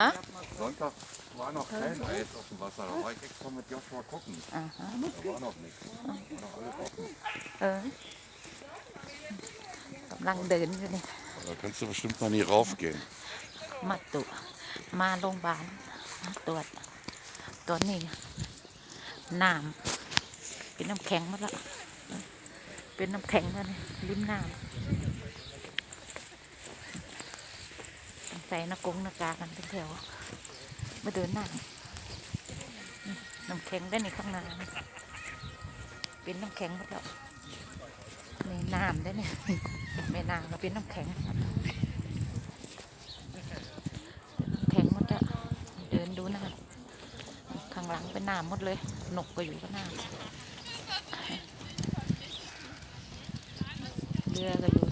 Ah? Sonntag war noch kein Eis auf dem Wasser. Da war ich extra mit Joshua gucken. อ่าฮะ Da war noch nichts. War noch alles offen. เออกำลังเดินอยู่นี่ Da kannst du bestimmt noch nie raufgehen. มาตุมาโรงพยาบาลมาตรวจตัวนี้น้ำเป็นน้ำแข็งหมาแล้วเป็นน้ำแข็งแล้วนี่ริมน้ำต้อง ใส่หน้ากงหน้ากากันเป็นแถว มาเดินน้ำน้ำแข็งได้ในข้างหน้าเป็นน้ำแข็งหมดแล้วในน้ำได้เนี่ยแม่น้ำเราเป็นน้ำแข็งแข็งหมดอะเดินดูน้าข้างหลังเป็นน้ำหมดเลยนกก็อยู่ก็น้ำเรือก็อยู่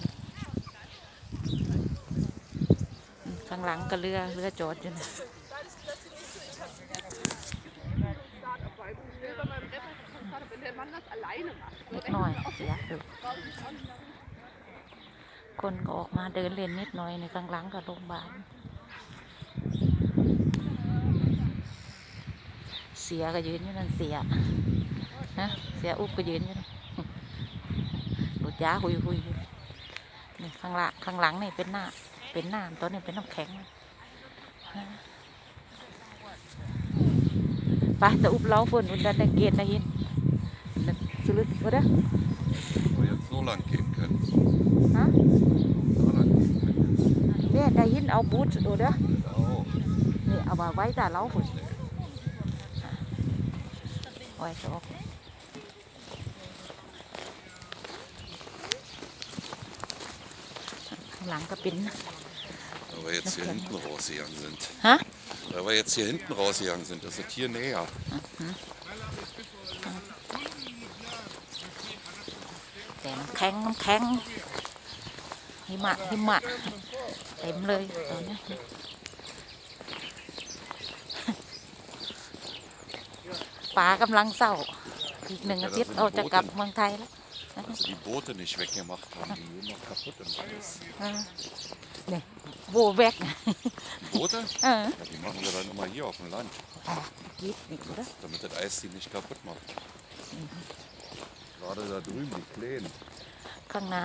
ข้างหลังก็เรือเรือจอดอยู่นะเล็กน้อยเสียดูคนก็ออกมาเดินเล่นนิดหน่อยในข้างหลังก็โรงพยาบาลเสียก็ยืนอยู่นั่นเสียฮะเสียอุบก็ยืนอยู่หลุดยาหุยหุยนี่ข้างหลังข้างหลังนี่เป็นหน้า เป็นน้ำตัวนี้เป็นน้ำแข็งฮะไปแต่อุบเล้าฝนวันดันได้เกณฑ์ได้ยินนั่นสุดวะเด้อ Wo wir jetzt so lang gehen können. ฮะ So lang gehen können. เนี่ยได้ยินเอาบูทดูเด้อ Auch. นี่เอามาไว้ Weil wir jetzt hier hinten rausgegangen sind. Hä? Weil wir jetzt hier hinten rausgegangen sind. Das ist hier näher. แต่น้ำแข็งน้ำแข็งหิมะหิมะเต็มเลยตอนนี้ ป่ากำลังเศร้า อีกหนึ่งอาทิตย์เราจะกลับเมืองไทยแล้ว Dass sie die Boote nicht weggemacht haben. Die gehen noch kaputt im Eis. เ ออนี่โบแวก Boote? เออ Ja, die machen wir dann immer hier auf dem Land. ยิบนี่ก็ได้ Damit das Eis die nicht kaputt macht. Gerade da drüben, die Kleinen. ข้างห